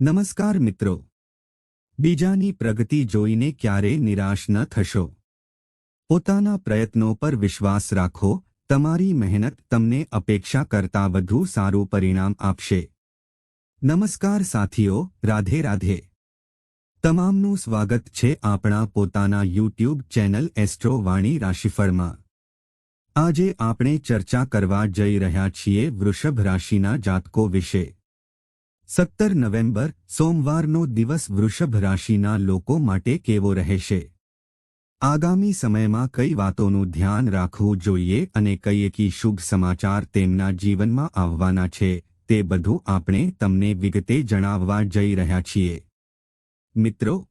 નમસ્કાર મિત્રો. બીજાની પ્રગતિ જોઈને ક્યારે નિરાશ ન થશો. પોતાના પ્રયત્નો પર વિશ્વાસ રાખો, તમારી મહેનત તમને અપેક્ષા કરતાં વધુ સારું પરિણામ આપશે. નમસ્કાર સાથીઓ, રાધે રાધે. તમામનું સ્વાગત છે આપણા પોતાના યુટ્યુબ ચેનલ એસ્ટ્રો વાણી રાશિફળમાં. આજે આપણે ચર્ચા કરવા જઈ રહ્યા છીએ વૃષભ રાશિના જાતકો વિશે. સત્તર નવેમ્બર, સોમવારનો દિવસ વૃષભ રાશિના લોકો માટે કેવો રહેશે? આગામી સમયમાં કઈ વાતોનું ધ્યાન રાખવું જોઈએ અને કઈ એકી શુભ સમાચાર તેમના જીવનમાં આવવાના છે, તે બધું આપણે તમને વિગતે જણાવવા જઈ રહ્યા છીએ. મિત્રો,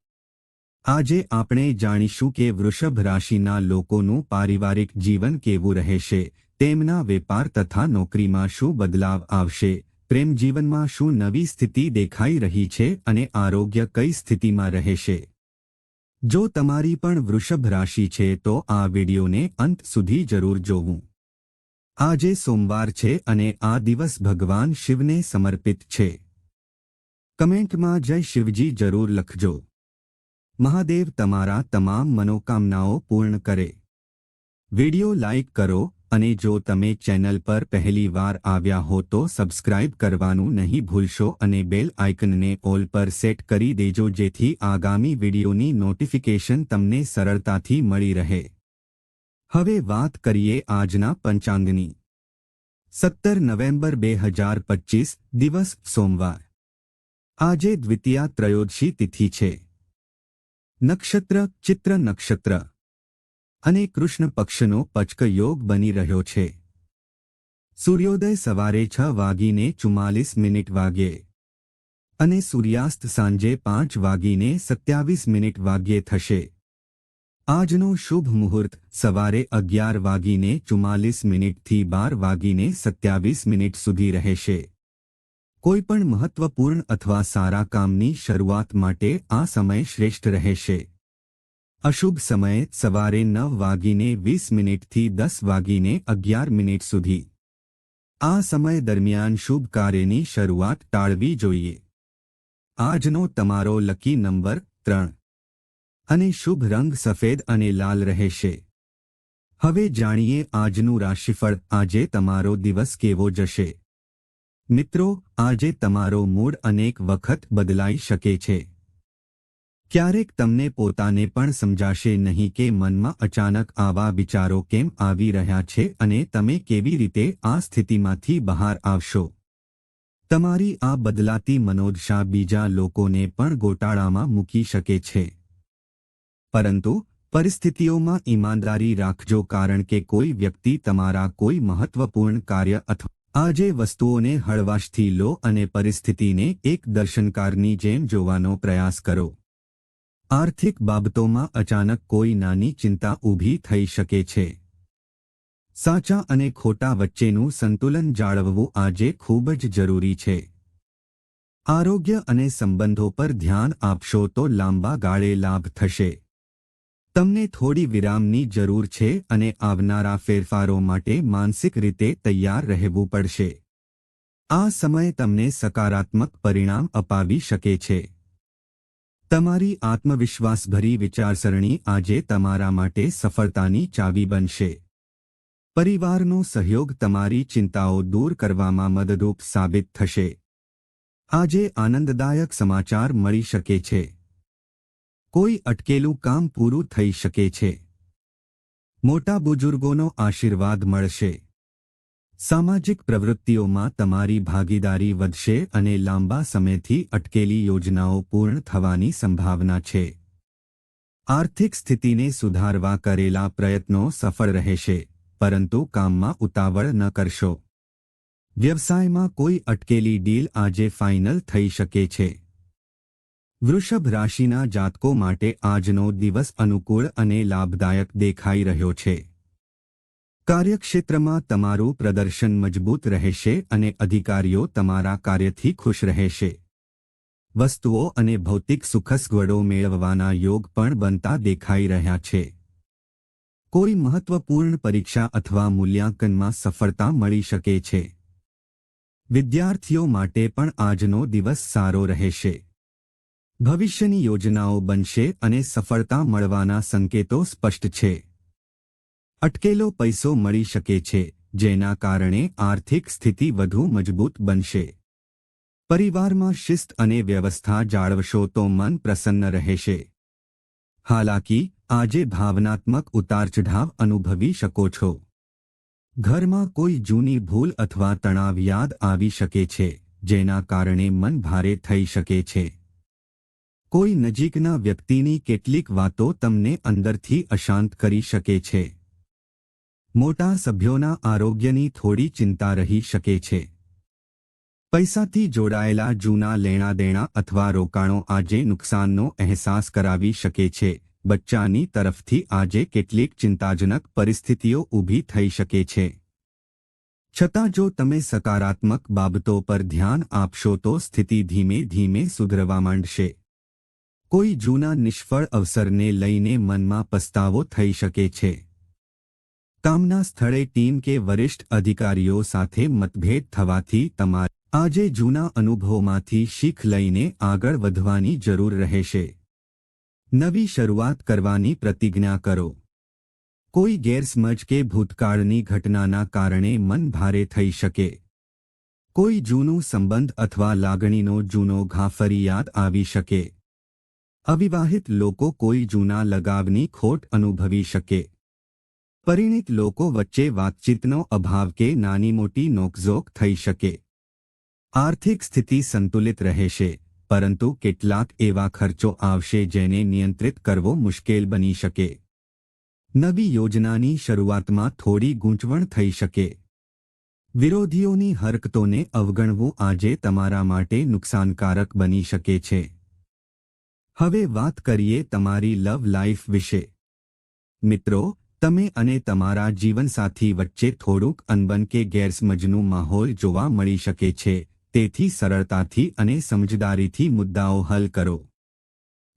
આજે આપણે જાણીશું કે વૃષભ રાશિના લોકોનું પારિવારિક જીવન કેવું રહેશે, તેમના વેપાર તથા નોકરીમાં શું બદલાવ આવશે પ્રેમ જીવનમાં શું નવી સ્થિતિ દેખાઈ રહી છે અને આરોગ્ય કઈ સ્થિતિમાં રહેશે? જો તમારી પણ વૃષભ રાશિ છે તો આ વિડિયોને અંત સુધી જરૂર જોવું. આજે સોમવાર છે અને આ દિવસ ભગવાન શિવને સમર્પિત છે. કમેન્ટમાં જય શિવજી જરૂર લખજો. મહાદેવ તમારા તમામ મનોકામનાઓ પૂર્ણ કરે. વિડિયો લાઇક કરો અને જો તમે ચેનલ પર પહેલી વાર આવ્યા હો તો સબસ્ક્રાઇબ કરવાનું નહીં ભૂલશો અને બેલ આઇકનને ઓલ પર સેટ કરી દેજો જેથી આગામી વિડિયોની નોટિફિકેશન તમને સરળતાથી મળી રહે. હવે વાત કરીએ આજના પંચાંગની. સત્તર નવેમ્બર બે હજાર પચીસ દિવસ સોમવાર. આજે દ્વિતીયા ત્રયોદશી તિથિ છે. નક્ષત્ર ચિત્ર નક્ષત્ર. અને કૃષ્ણ પક્ષનો પચક યોગ બની રહ્યો છે. સૂર્યોદય સવારે છ વાગીને ચુમ્માલીસ મિનિટ વાગ્યે અને સૂર્યાસ્ત સાંજે પાંચ વાગીને સત્યાવીસ મિનિટ વાગ્યે થશે. આજનો શુભ મુહૂર્ત સવારે અગિયાર વાગીને ચુમ્માલીસ મિનિટથી બાર વાગીને સત્યાવીસ મિનિટ સુધી રહેશે. કોઈપણ મહત્વપૂર્ણ અથવા સારા કામની શરૂઆત માટે આ સમય શ્રેષ્ઠ રહેશે. અશુભ સમયે સવારે નવ વાગીને વીસ મિનિટથી દસ વાગીને અગિયાર મિનિટ સુધી. આ સમય દરમિયાન શુભ કાર્યની શરૂઆત ટાળવી જોઈએ. આજનો તમારો લકી નંબર ત્રણ. અને શુભ રંગ સફેદ અને લાલ રહેશે. હવે જાણીએ આજનું રાશિફળ, આજે તમારો દિવસ કેવો જશે? મિત્રો, આજે તમારો મૂડ અનેક વખત બદલાઈ શકે છે. ક્યારેક તમને પોતાને પણ સમજાશે નહીં કે મનમાં અચાનક આવા વિચારો કેમ આવી રહ્યા છે અને તમે કેવી રીતે આ સ્થિતિમાંથી બહાર આવશો. તમારી આ બદલાતી મનોદશા બીજા લોકોને પણ ગોટાળામાં મૂકી શકે છે. પરંતુ પરિસ્થિતિઓમાં ઈમાનદારી રાખજો કારણ કે કોઈ વ્યક્તિ તમારા કોઈ મહત્વપૂર્ણ કાર્ય અથવા આજે વસ્તુઓને હળવાશથી લો અને પરિસ્થિતિને એક દર્શનકારની જેમ જોવાનો પ્રયાસ કરો. આર્થિક બાબતોમાં અચાનક કોઈ નાની ચિંતા ઊભી થઈ શકે છે. સાચા અને ખોટા વચ્ચેનું સંતુલન જાળવવું આજે ખૂબ જ જરૂરી છે. આરોગ્ય અને સંબંધો પર ધ્યાન આપશો તો લાંબા ગાળે લાભ થશે. તમને થોડી વિરામની જરૂર છે અને આવનારા ફેરફારો માટે માનસિક રીતે તૈયાર રહેવું પડશે. આ સમય તમને સકારાત્મક પરિણામ અપાવી શકે છે. તમારી આત્મવિશ્વાસભરી વિચારસરણી આજે તમારા માટે સફળતાની ચાવી બનશે. પરિવારનો સહયોગ તમારી ચિંતાઓ દૂર કરવામાં મદદરૂપ સાબિત થશે. આજે આનંદદાયક સમાચાર મળી શકે છે. કોઈ અટકેલું કામ પૂરું થઈ શકે છે. મોટા બુજુર્ગોનો આશીર્વાદ મળશે. સામાજિક પ્રવૃત્તિઓમાં તમારી ભાગીદારી વધશે અને લાંબા સમયથી અટકેલી યોજનાઓ પૂર્ણ થવાની સંભાવના છે. આર્થિક સ્થિતિને સુધારવા કરેલા પ્રયત્નો સફળ રહેશે, પરંતુ કામમાં ઉતાવળ ન કરશો. વ્યવસાયમાં કોઈ અટકેલી ડીલ આજે ફાઇનલ થઈ શકે છે. વૃષભ રાશિના જાતકો માટે આજનો દિવસ અનુકૂળ અને લાભદાયક દેખાઈ રહ્યો છે. કાર્યક્ષેત્રમાં તમારું પ્રદર્શન મજબૂત રહેશે અને અધિકારીઓ તમારા કાર્યથી ખુશ રહેશે. વસ્તુઓ અને ભૌતિક સુખસગવડો મેળવવાના યોગ પણ બનતા દેખાઈ રહ્યા છે. કોઈ મહત્વપૂર્ણ પરીક્ષા અથવા મૂલ્યાંકનમાં સફળતા મળી શકે છે. વિદ્યાર્થીઓ માટે પણ આજનો દિવસ સારો રહેશે. ભવિષ્યની યોજનાઓ બનશે અને સફળતા મળવાના સંકેતો સ્પષ્ટ છે. અટકેલો પૈસો મળી શકે છે, જેના કારણે આર્થિક સ્થિતિ વધુ મજબૂત બનશે. પરિવારમાં શિસ્ત અને વ્યવસ્થા જાળવશો તો મન પ્રસન્ન રહેશે. હાલાકી, આજે ભાવનાત્મક ઉતારચઢાવ અનુભવી શકો છો. ઘરમાં કોઈ જૂની ભૂલ અથવા તણાવ યાદ આવી શકે છે, જેના કારણે મન ભારે થઈ શકે છે. કોઈ નજીકના વ્યક્તિની કેટલીક વાતો તમને અંદરથી અશાંત કરી શકે છે. મોટા સભ્યોના આરોગ્યની થોડી ચિંતા રહી શકે છે. પૈસાથી જોડાયેલા જૂના લેણાદેણા અથવા રોકાણો આજે નુકસાનનો અહેસાસ કરાવી શકે છે. બચ્ચાની તરફથી આજે કેટલીક ચિંતાજનક પરિસ્થિતિઓ ઊભી થઈ શકે છે. છતાં જો તમે સકારાત્મક બાબતો પર ધ્યાન આપશો તો સ્થિતિ ધીમે ધીમે સુધરવા માંડશે. કોઈ જૂના નિષ્ફળ અવસરને લઈને મનમાં પસ્તાવો થઈ શકે છે. કામના સ્થળે ટીમ કે વરિષ્ઠ અધિકારીઓ સાથે મતભેદ થવાથી તમારે આજે જૂના અનુભવોમાંથી શીખ લઈને આગળ વધવાની જરૂર રહેશે. નવી શરૂઆત કરવાની પ્રતિજ્ઞા કરો. કોઈ ગેરસમજ કે ભૂતકાળની ઘટનાના કારણે મન ભારે થઈ શકે. કોઈ જૂનું સંબંધ અથવા લાગણીનો જૂનો ઘા ફરી યાદ આવી શકે. અવિવાહિત લોકો કોઈ જૂના લગાવની ખોટ અનુભવી શકે. પરિણિત લોકો વચ્ચે વાતચીતનો અભાવ કે નાની મોટી નોકઝોક થઈ શકે. આર્થિક સ્થિતિ સંતુલિત રહેશે, પરંતુ કેટલાક એવા ખર્ચો આવશે જેને નિયંત્રિત કરવો મુશ્કેલ બની શકે. નવી યોજનાની શરૂઆતમાં થોડી ગૂંચવણ થઈ શકે. વિરોધીઓની હરકતોને અવગણવું આજે તમારા માટે નુકસાનકારક બની શકે છે. હવે વાત કરીએ તમારી લવ લાઈફ વિશે. મિત્રો તમે અને તમારા જીવનસાથી વચ્ચે થોડુંક અનબન કે ગેરસમજનું માહોલ જોવા મળી શકે છે, તેથી સરળતાથી અને સમજદારીથી મુદ્દાઓ હલ કરો.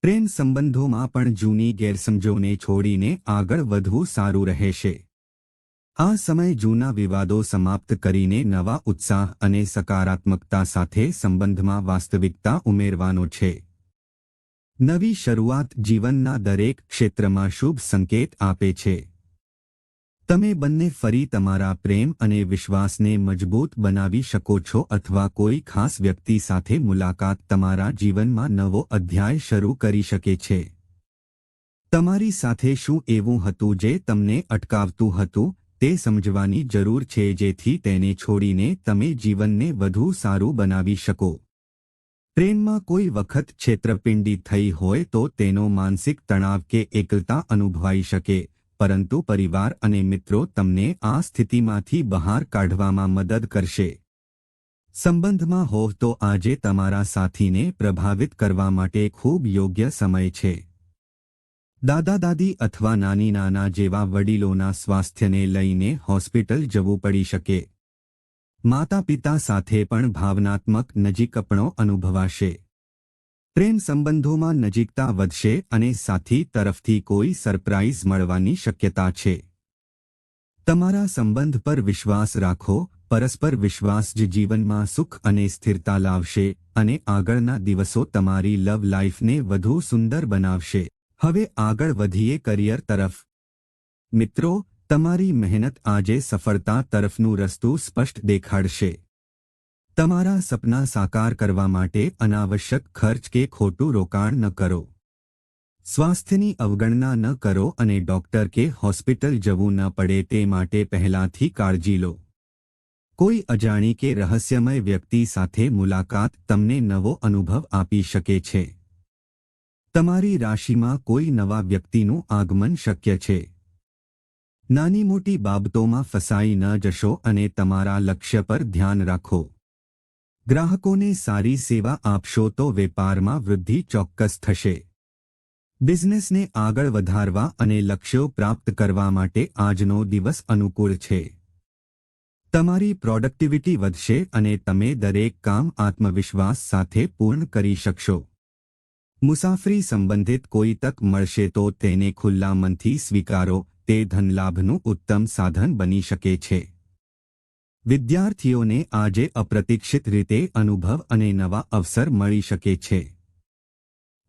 પ્રેમ સંબંધોમાં પણ જૂની ગેરસમજોને છોડીને આગળ વધવું સારું રહેશે. આ સમય જૂના વિવાદો સમાપ્ત કરીને નવા ઉત્સાહ અને સકારાત્મકતા સાથે સંબંધમાં વાસ્તવિકતા ઉમેરવાનો છે. નવી શરૂઆત જીવનના દરેક ક્ષેત્રમાં શુભ સંકેત આપે છે. તમે બંને ફરી તમારા પ્રેમ અને વિશ્વાસને મજબૂત બનાવી શકો છો અથવા કોઈ ખાસ વ્યક્તિ સાથે મુલાકાત તમારા જીવનમાં નવો અધ્યાય શરૂ કરી શકે છે. તમારી સાથે શું એવું હતું જે તમને અટકાવતું હતું, તે સમજવાની જરૂર છે જેથી તેને છોડીને તમે જીવનને વધુ સારું બનાવી શકો. પ્રેમમાં કોઈ વખત છેતરપિંડી થઈ હોય તો તેનો માનસિક તણાવ કે એકલતા અનુભવાઈ શકે, પરંતુ પરિવાર અને મિત્રો તમને આ સ્થિતિમાંથી બહાર કાઢવામાં મદદ કરશે. સંબંધમાં હોવ તો આજે તમારા સાથીને પ્રભાવિત કરવા માટે ખૂબ યોગ્ય સમય છે. દાદા દાદી અથવા નાની નાના જેવા વડીલોના સ્વાસ્થ્યને લઈને હોસ્પિટલ જવું પડી શકે. માતા પિતા સાથે પણ ભાવનાત્મક નજીકપણો અનુભવાશે. પ્રેમ સંબંધોમાં નજીકતા વધશે અને સાથી તરફથી કોઈ સરપ્રાઇઝ મળવાની શક્યતા છે. તમારા સંબંધ પર વિશ્વાસ રાખો, પરસ્પર વિશ્વાસ જ જીવનમાં સુખ અને સ્થિરતા લાવશે અને આગળના દિવસો તમારી લવ લાઈફને વધુ સુંદર બનાવશે. હવે આગળ વધીએ કરિયર તરફ. મિત્રો તમારી મહેનત આજે સફળતા તરફનું રસ્તું સ્પષ્ટ દેખાડશે. તમારા સપના સાકાર કરવા માટે અનાવશ્યક ખર્ચ કે ખોટું રોકાણ ન કરો. સ્વાસ્થ્યની અવગણના ન કરો અને ડોક્ટર કે હોસ્પિટલ જવું ન પડે તે માટે પહેલાથી કાળજી લો. કોઈ અજાણી કે રહસ્યમય વ્યક્તિ સાથે મુલાકાત તમને નવો અનુભવ આપી શકે છે. તમારી રાશિમાં કોઈ નવા વ્યક્તિનું આગમન શક્ય છે. નાની મોટી બાબતોમાં ફસાઈ ન જશો અને તમારા લક્ષ્ય પર ધ્યાન રાખો. ગ્રાહકોને સારી સેવા આપશો તો વેપારમાં વૃદ્ધિ ચોક્કસ થશે. બિઝનેસને આગળ વધારવા અને લક્ષ્યો પ્રાપ્ત કરવા માટે આજનો દિવસ અનુકૂળ છે. તમારી પ્રોડક્ટિવિટી વધશે અને તમે દરેક કામ આત્મવિશ્વાસ સાથે પૂર્ણ કરી શકશો. મુસાફરી સંબંધિત કોઈ તક મળશે તો તેને ખુલ્લા મનથી સ્વીકારો તે ધનલાભનું ઉત્તમ સાધન બની શકે છે. વિદ્યાર્થીઓને આજે અપ્રતીક્ષિત રીતે અનુભવ અને નવા અવસર મળી શકે છે.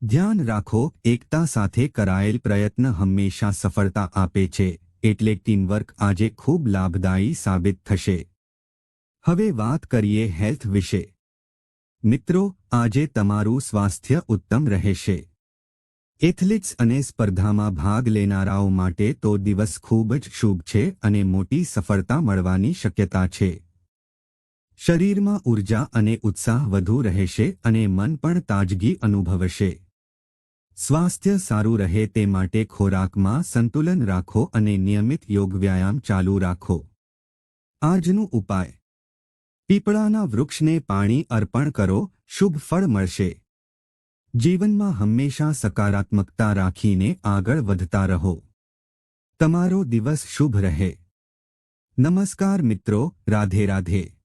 ધ્યાન રાખો, એકતા સાથે કરાયેલ પ્રયત્ન હંમેશા સફળતા આપે છે, એટલે ટીમવર્ક આજે ખૂબ લાભદાયી સાબિત થશે. હવે વાત કરીએ હેલ્થ વિશે. મિત્રો, આજે તમારું સ્વાસ્થ્ય ઉત્તમ રહેશે. એથ્લેટ્સ અને સ્પર્ધામાં ભાગ લેનારાઓ માટે તો દિવસ ખૂબ જ શુભ છે અને મોટી સફળતા મળવાની શક્યતા છે. શરીરમાં ઊર્જા અને ઉત્સાહ વધુ રહેશે અને મન પણ તાજગી અનુભવશે. સ્વાસ્થ્ય સારું રહે તે માટે ખોરાકમાં સંતુલન રાખો અને નિયમિત યોગ વ્યાયામ ચાલુ રાખો. આજનું ઉપાય. પીપળાના વૃક્ષને પાણી અર્પણ કરો, શુભ ફળ મળશે. જીવનમાં હંમેશા સકારાત્મકતા રાખીને આગળ વધતા રહો. તમારો દિવસ શુભ રહે. નમસ્કાર મિત્રો, રાધે રાધે.